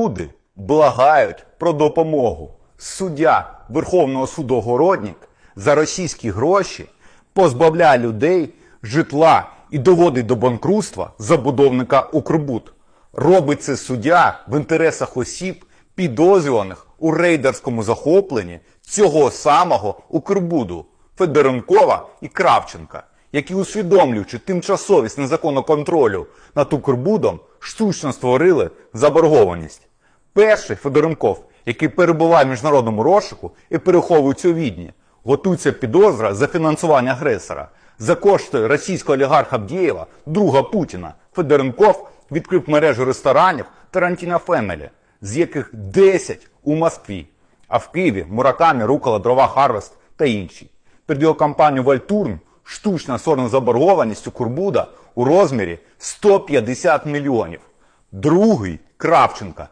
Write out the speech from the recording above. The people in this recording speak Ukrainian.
Люди благають про допомогу. Суддя Верховного суду Городнік за російські гроші позбавляє людей житла і доводить до банкрутства забудовника Укрбуд. Робить це суддя в інтересах осіб, підозрюваних у рейдерському захопленні цього самого Укрбуду Федоренкова і Кравченка, які, усвідомлюючи тимчасовість незаконного контролю над Укрбудом, штучно створили заборгованість. Перший Федоренков, який перебуває в міжнародному розшуку і переховується у Відні, готується підозра за фінансування агресора. За кошти російського олігарха Бдєєва, друга Путіна, Федоренков відкрив мережу ресторанів Тарантіна Фемелі, з яких 10 у Москві, а в Києві Муракамі, Рукола, Дрова Харвест та інші. Під його компанію Вальтурн штучна сорна заборгованість у Курбуда у розмірі 150 мільйонів. Другий Кравченка